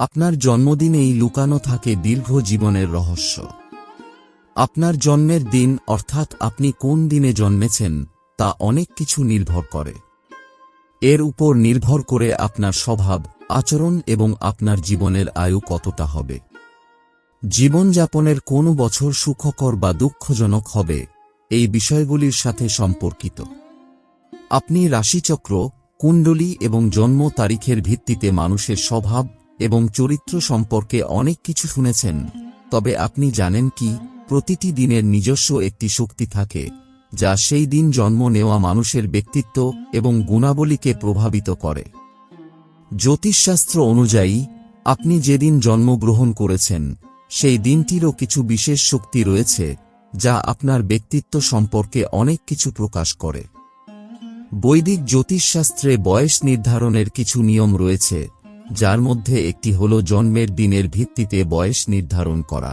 আপনার জন্মদিনেই লুকানো থাকে দীর্ঘ জীবনের রহস্য। আপনার জন্মের দিন, অর্থাৎ আপনি কোন দিনে জন্মেছেন, তা অনেক কিছু নির্ভর করে। এর উপর নির্ভর করে আপনার স্বভাব, আচরণ এবং আপনার জীবনের আয়ু কতটা হবে। জীবনযাপনের কোন বছর সুখকর বা দুঃখজনক হবে, এই বিষয়গুলির সাথে সম্পর্কিত। আপনি রাশিচক্র, কুণ্ডলী এবং জন্ম তারিখের ভিত্তিতে মানুষের স্বভাব এবং চরিত্র সম্পর্কে অনেক কিছু শুনেছেন, তবে আপনি জানেন কি, প্রতিটি দিনের নিজস্ব একটি শক্তি থাকে, যা সেই দিন জন্ম নেওয়া মানুষের ব্যক্তিত্ব এবং গুণাবলীকে প্রভাবিত করে। জ্যোতিষশাস্ত্র অনুযায়ী, আপনি যেদিন জন্মগ্রহণ করেছেন, সেই দিনটিরও কিছু বিশেষ শক্তি রয়েছে, যা আপনার ব্যক্তিত্ব সম্পর্কে অনেক কিছু প্রকাশ করে। বৈদিক জ্যোতিষশাস্ত্রে বয়স নির্ধারণের কিছু নিয়ম রয়েছে যার মধ্যে একটি হল জন্মের দিনের ভিত্তিতে বয়স নির্ধারণ করা।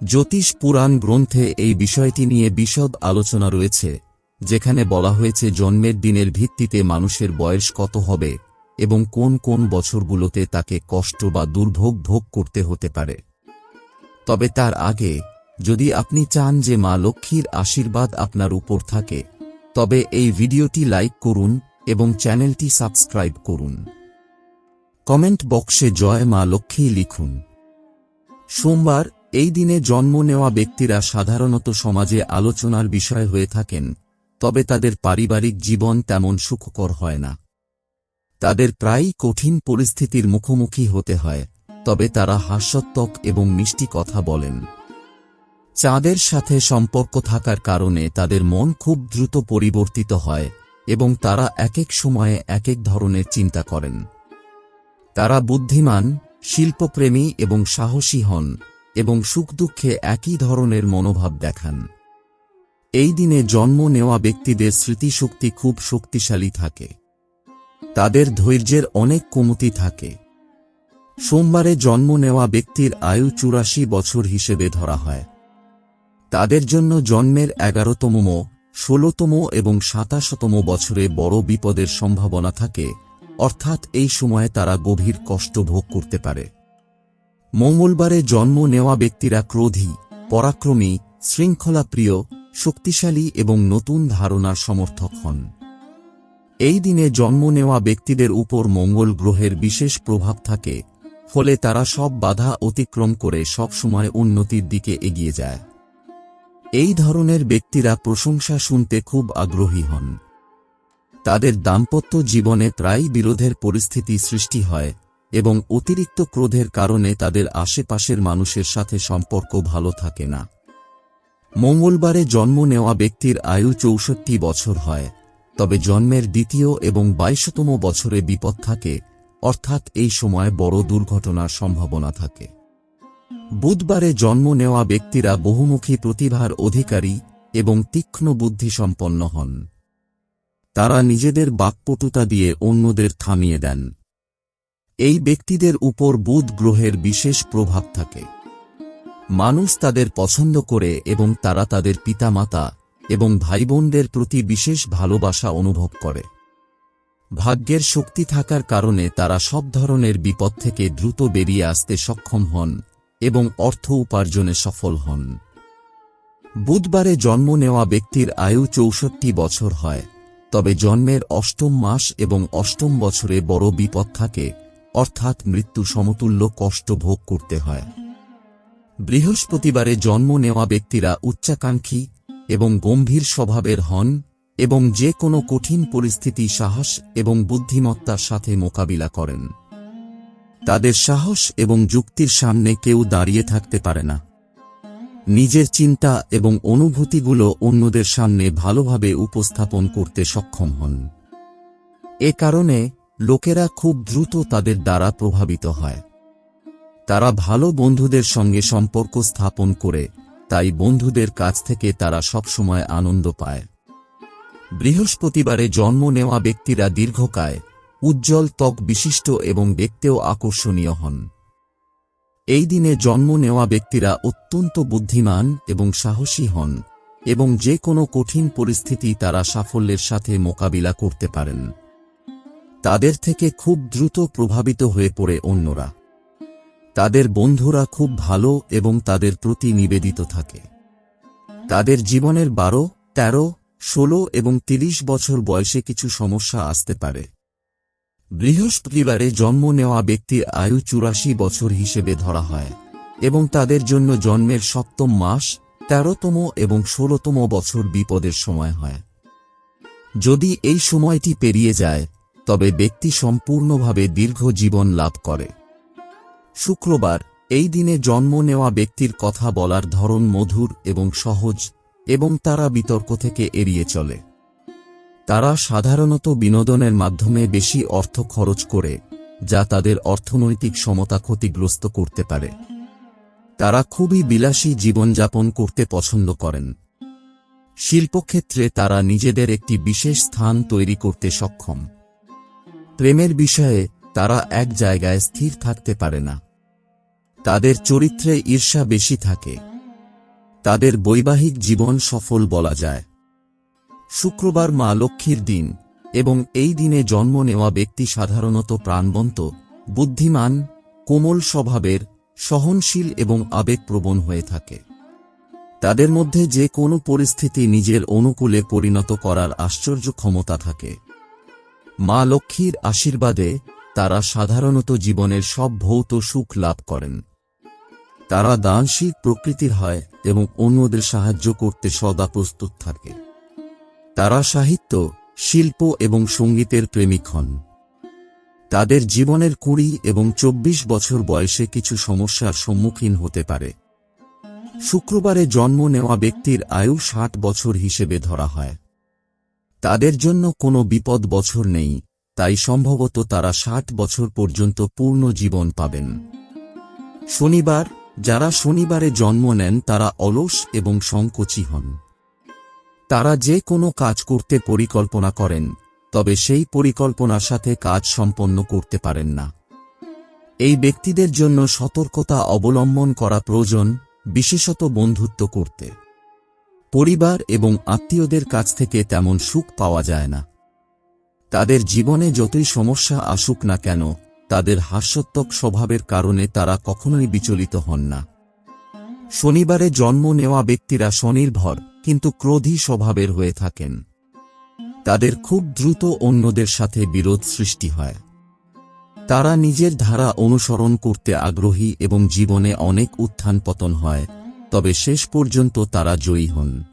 জ্যোতিষ পুরাণ গ্রন্থে এই বিষয়টি নিয়ে বিশদ আলোচনা রয়েছে, যেখানে বলা হয়েছে জন্মের দিনের ভিত্তিতে মানুষের বয়স কত হবে এবং কোন কোন বছরগুলোতে তাকে কষ্ট বা দুর্ভোগ ভোগ করতে হতে পারে। তবে তার আগে, যদি আপনি চান যে মা লক্ষ্মীর আশীর্বাদ আপনার উপর থাকে, তবে এই ভিডিওটি লাইক করুন এবং চ্যানেলটি সাবস্ক্রাইব করুন। কমেন্ট বক্সে জয় মা লক্ষ্মী লিখুন। সোমবার, এই দিনে জন্ম নেওয়া ব্যক্তিরা সাধারণত সমাজে আলোচনার বিষয় হয়ে থাকেন, তবে তাদের পারিবারিক জীবন তেমন সুখকর হয় না। তাদের প্রায়ই কঠিন পরিস্থিতির মুখোমুখি হতে হয়, তবে তারা হাস্যত্মক এবং মিষ্টি কথা বলেন। চাঁদের সাথে সম্পর্ক থাকার কারণে তাদের মন খুব দ্রুত পরিবর্তিত হয় এবং তারা এক এক সময়ে এক এক ধরনের চিন্তা করেন। তারা বুদ্ধিমান, শিল্পপ্রেমী এবং সাহসী হন এবং সুখ দুঃখে একই ধরনের মনোভাব দেখান। এই দিনে জন্ম নেওয়া ব্যক্তিদের স্মৃতিশক্তি খুব শক্তিশালী থাকে। তাদের ধৈর্যের অনেক কমতি থাকে। সোমবারে জন্ম নেওয়া ব্যক্তির আয়ু চুরাশি বছর হিসেবে ধরা হয়। তাদের জন্য জন্মের এগারোতম ষোলতম এবং সাতাশতম বছরে বড় বিপদের সম্ভাবনা থাকে অর্থাৎ এই সময়ে তারা গভীর কষ্ট ভোগ করতে পারে। মঙ্গলবারে জন্ম নেওয়া ব্যক্তিরা ক্রোধী, পরাক্রমী, শৃঙ্খলাপ্রিয়, শক্তিশালী এবং নতুন ধারণার সমর্থক হন। এই দিনে জন্ম নেওয়া ব্যক্তিদের উপর মঙ্গল গ্রহের বিশেষ প্রভাব থাকে, ফলে তারা সব বাধা অতিক্রম করে সব সময় উন্নতির দিকে এগিয়ে যায়। এই ধরনের ব্যক্তিরা প্রশংসা শুনতে খুব আগ্রহী হন। তাদের দাম্পত্য জীবনে প্রায় বিরোধের পরিস্থিতি সৃষ্টি হয় এবং অতিরিক্ত ক্রোধের কারণে তাদের আশেপাশের মানুষের সাথে সম্পর্ক ভালো থাকে না। মঙ্গলবারে জন্ম নেওয়া ব্যক্তির আয়ু চৌষট্টি বছর হয়, তবে জন্মের দ্বিতীয় এবং বাইশতম বছরে বিপদ থাকে, অর্থাৎ এই সময় বড় দুর্ঘটনার সম্ভাবনা থাকে। বুধবারে জন্ম নেওয়া ব্যক্তিরা বহুমুখী প্রতিভার অধিকারী এবং তীক্ষ্ণ বুদ্ধি সম্পন্ন হন। তারা নিজেদের বাকপটুতা দিয়ে অন্যদের থামিয়ে দেন। এই ব্যক্তিদের উপর বুধ গ্রহের বিশেষ প্রভাব থাকে। মানুষ তাদের পছন্দ করে এবং তারা তাদের পিতামাতা এবং ভাইবোনদের প্রতি বিশেষ ভালোবাসা অনুভব করে। ভাগ্যের শক্তি থাকার কারণে তারা সব ধরনের বিপদ থেকে দ্রুত বেরিয়ে আসতে সক্ষম হন এবং অর্থ উপার্জনে সফল হন। বুধবারে জন্ম নেওয়া ব্যক্তির আয়ু চৌষট্টি বছর হয়। তবে জন্মের অষ্টম মাস এবং অষ্টম বছরে বড় বিপদ থাকে, অর্থাৎ মৃত্যু সমতুল্য কষ্ট ভোগ করতে হয়। বৃহস্পতিবারে জন্ম নেওয়া ব্যক্তিরা উচ্চাকাঙ্ক্ষী এবং গম্ভীর স্বভাবের হন এবং যে কোনো কঠিন পরিস্থিতি সাহস এবং বুদ্ধিমত্তার সাথে মোকাবিলা করেন। তাদের সাহস এবং যুক্তির সামনে কেউ দাঁড়িয়ে থাকতে পারে না। নিজের চিন্তা এবং অনুভূতিগুলো অন্যদের সামনে ভালোভাবে উপস্থাপন করতে সক্ষম হন। এ কারণে লোকেরা খুব দ্রুত তাদের দ্বারা প্রভাবিত হয়। তারা ভালো বন্ধুদের সঙ্গে সম্পর্ক স্থাপন করে, তাই বন্ধুদের কাছ থেকে তারা সবসময় আনন্দ পায়। বৃহস্পতিবারে জন্ম নেওয়া ব্যক্তিরা দীর্ঘকায় উজ্জ্বল ত্বক বিশিষ্ট এবং দেখতেও আকর্ষণীয় হন। এই দিনে জন্ম নেওয়া ব্যক্তিরা অত্যন্ত বুদ্ধিমান এবং সাহসী হন, এবং যে কোনো কঠিন পরিস্থিতি তারা সাফল্যের সাথে মোকাবিলা করতে পারেন। তাদের থেকে খুব দ্রুত প্রভাবিত হয়ে পড়ে অন্যরা। তাদের বন্ধুরা খুব ভালো এবং তাদের প্রতি নিবেদিত থাকে। তাদের জীবনের বারো, তেরো, ষোলো এবং তিরিশ বছর বয়সে কিছু সমস্যা আসতে পারে। বৃহস্পতিবারে জন্ম নেওয়া ব্যক্তির আয়ু চুরাশি বছর হিসেবে ধরা হয়, এবং তাদের জন্য জন্মের সপ্তম মাস, তেরোতম এবং ষোলতম বছর বিপদের সময় হয়। যদি এই সময়টি পেরিয়ে যায়, তবে ব্যক্তি সম্পূর্ণভাবে দীর্ঘ জীবন লাভ করে। শুক্রবার, এই দিনে জন্ম নেওয়া ব্যক্তির কথা বলার ধরন মধুর এবং সহজ, এবং তারা বিতর্ক থেকে এড়িয়ে চলে। তারা সাধারণত বিনোদনের মাধ্যমে বেশি অর্থ খরচ করে, যা তাদের অর্থনৈতিক সমতা ক্ষতিগ্রস্ত করতে পারে। তারা খুবই বিলাসী জীবনযাপন করতে পছন্দ করেন। শিল্পক্ষেত্রে তারা নিজেদের একটি বিশেষ স্থান তৈরি করতে সক্ষম। প্রেমের বিষয়ে তারা এক জায়গায় স্থির থাকতে পারে না। তাদের চরিত্রে ঈর্ষা বেশি থাকে। তাদের বৈবাহিক জীবন সফল বলা যায়। শুক্রবার মা লক্ষ্মীর দিন, এবং এই দিনে জন্ম নেওয়া ব্যক্তি সাধারণত প্রাণবন্ত, বুদ্ধিমান, কোমল স্বভাবের, সহনশীল এবং আবেগপ্রবণ হয়ে থাকে। তাদের মধ্যে যে কোনো পরিস্থিতি নিজের অনুকূলে পরিণত করার আশ্চর্য ক্ষমতা থাকে। মা লক্ষ্মীর আশীর্বাদে তারা সাধারণত জীবনের সব ভৌত সুখ লাভ করেন। তারা দানশীল প্রকৃতির হয় এবং অন্যদের সাহায্য করতে সদা প্রস্তুত থাকে। তারা সাহিত্য, শিল্প এবং সঙ্গীতের প্রেমিক হন। তাদের জীবনের কুড়ি এবং চব্বিশ বছর বয়সে কিছু সমস্যার সম্মুখীন হতে পারে। শুক্রবারে জন্ম নেওয়া ব্যক্তির আয়ু ষাট বছর হিসেবে ধরা হয়। তাদের জন্য কোনো বিপদ বছর নেই, তাই সম্ভবত তারা ষাট বছর পর্যন্ত পূর্ণ জীবন পাবেন। শনিবার, যারা শনিবারে জন্ম নেন তারা অলস এবং সংকোচী হন। তারা যে কোনো কাজ করতে পরিকল্পনা করেন, তবে সেই পরিকল্পনার সাথে কাজ সম্পন্ন করতে পারেন না। এই ব্যক্তিদের জন্য সতর্কতা অবলম্বন করা প্রয়োজন, বিশেষত বন্ধুত্ব করতে। পরিবার এবং আত্মীয়দের কাছ থেকে তেমন সুখ পাওয়া যায় না। তাদের জীবনে যতই সমস্যা আসুক না কেন, তাদের হাস্যোত্তক স্বভাবের কারণে তারা কখনোই বিচলিত হন না। শনিবারে জন্ম নেওয়া ব্যক্তিরা স্বনির্ভর কিন্তু ক্রোধী স্বভাবের হয়ে থাকেন। তাদের খুব দ্রুত অন্যদের সাথে বিরোধ সৃষ্টি হয়। তারা নিজের ধারা অনুসরণ করতে আগ্রহী এবং জীবনে অনেক উত্থান পতন হয়, তবে শেষ পর্যন্ত তারা জয়ী হন।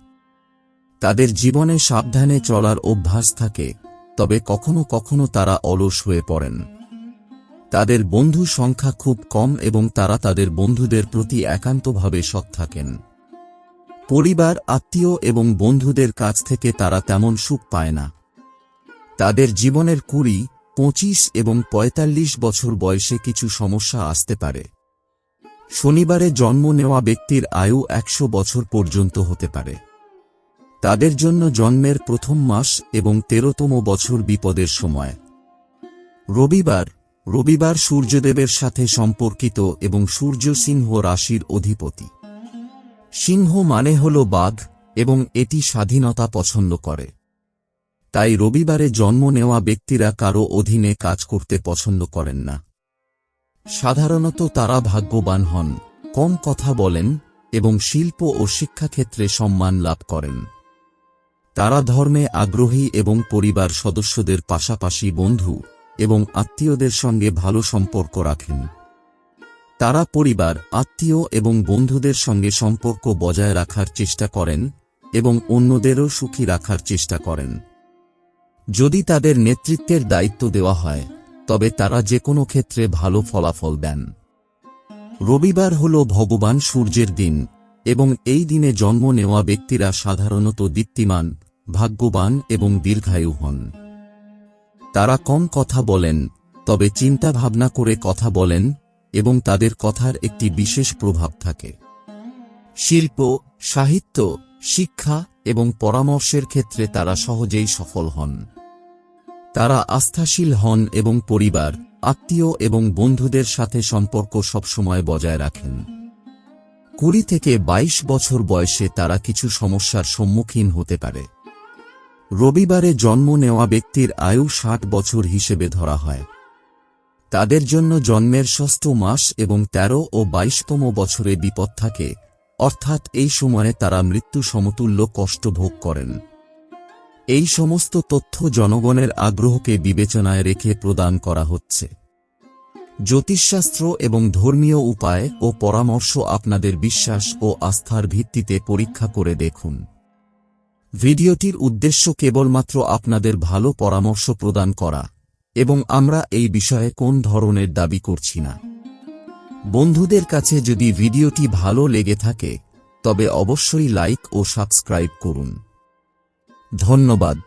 তাদের জীবনে সাবধানে চলার অভ্যাস থাকে, তবে কখনো কখনো তারা অলস হয়ে পড়েন। তাদের বন্ধু সংখ্যা খুব কম এবং তারা তাদের বন্ধুদের প্রতি একান্তভাবে সৎ থাকেন। পরিবার, আত্মীয় এবং বন্ধুদের কাছ থেকে তারা তেমন সুখ পায় না। তাদের জীবনের কুড়ি, পঁচিশ এবং পঁয়তাল্লিশ বছর বয়সে কিছু সমস্যা আসতে পারে। শনিবারে জন্ম নেওয়া ব্যক্তির আয়ু একশো বছর পর্যন্ত হতে পারে। তাদের জন্য জন্মের প্রথম মাস এবং তেরোতম বছর বিপদের সময়। রবিবার রবিবার সূর্যদেবের সাথে সম্পর্কিত এবং সূর্য সিংহ রাশির অধিপতি। সিংহ মানে হল বাঘ, এবং এটি স্বাধীনতা পছন্দ করে। তাই রবিবারে জন্ম নেওয়া ব্যক্তিরা কারও অধীনে কাজ করতে পছন্দ করেন না। সাধারণত তারা ভাগ্যবান হন, কম কথা বলেন, এবং শিল্প ও শিক্ষাক্ষেত্রে সম্মান লাভ করেন। তারা ধর্মে আগ্রহী এবং পরিবার সদস্যদের পাশাপাশি বন্ধু এবং আত্মীয়দের সঙ্গে ভালো সম্পর্ক রাখেন। তারা পরিবার, আত্মীয় এবং বন্ধুদের সঙ্গে সম্পর্ক বজায় রাখার চেষ্টা করেন এবং অন্যদেরও সুখী রাখার চেষ্টা করেন। যদি তাদের নেতৃত্বের দায়িত্ব দেওয়া হয়, তবে তারা যে কোনো ক্ষেত্রে ভালো ফলাফল দেন। রবিবার হল ভগবান সূর্যের দিন এবং এই দিনে জন্ম নেওয়া ব্যক্তিরা সাধারণত দীপ্তিমান, ভাগ্যবান এবং দীর্ঘায়ু হন। তারা কম কথা বলেন, তবে চিন্তা ভাবনা করে কথা বলেন এবং তাদের কথার একটি বিশেষ প্রভাব থাকে। শিল্প, সাহিত্য, শিক্ষা এবং পরামর্শের ক্ষেত্রে তারা সহজেই সফল হন। তারা আস্থাশীল হন এবং পরিবার, আত্মীয় এবং বন্ধুদের সাথে সম্পর্ক সবসময় বজায় রাখেন। কুড়ি থেকে ২২ বছর বয়সে তারা কিছু সমস্যার সম্মুখীন হতে পারে। রবিবারে জন্ম নেওয়া ব্যক্তির আয়ু ষাট বছর হিসেবে ধরা হয়। তাদের জন্য জন্মের ষষ্ঠ মাস এবং তেরো ও বাইশতম বছরে বিপদ থাকে, অর্থাৎ এই সময়ে তারা মৃত্যু সমতুল্য কষ্ট ভোগ করেন। এই সমস্ত তথ্য জনগণের আগ্রহকে বিবেচনায় রেখে প্রদান করা হচ্ছে। জ্যোতিষশাস্ত্র এবং ধর্মীয় উপায় ও পরামর্শ আপনাদের বিশ্বাস ও আস্থার ভিত্তিতে পরীক্ষা করে দেখুন। ভিডিওটির উদ্দেশ্য কেবলমাত্র আপনাদের ভালো পরামর্শ প্রদান করা। এবং আমরা এই বিষয়ে কোন ধরনের দাবি করছি না। বন্ধুদের কাছে যদি ভিডিওটি ভালো লেগে থাকে, তবে অবশ্যই লাইক ও সাবস্ক্রাইব করুন। ধন্যবাদ।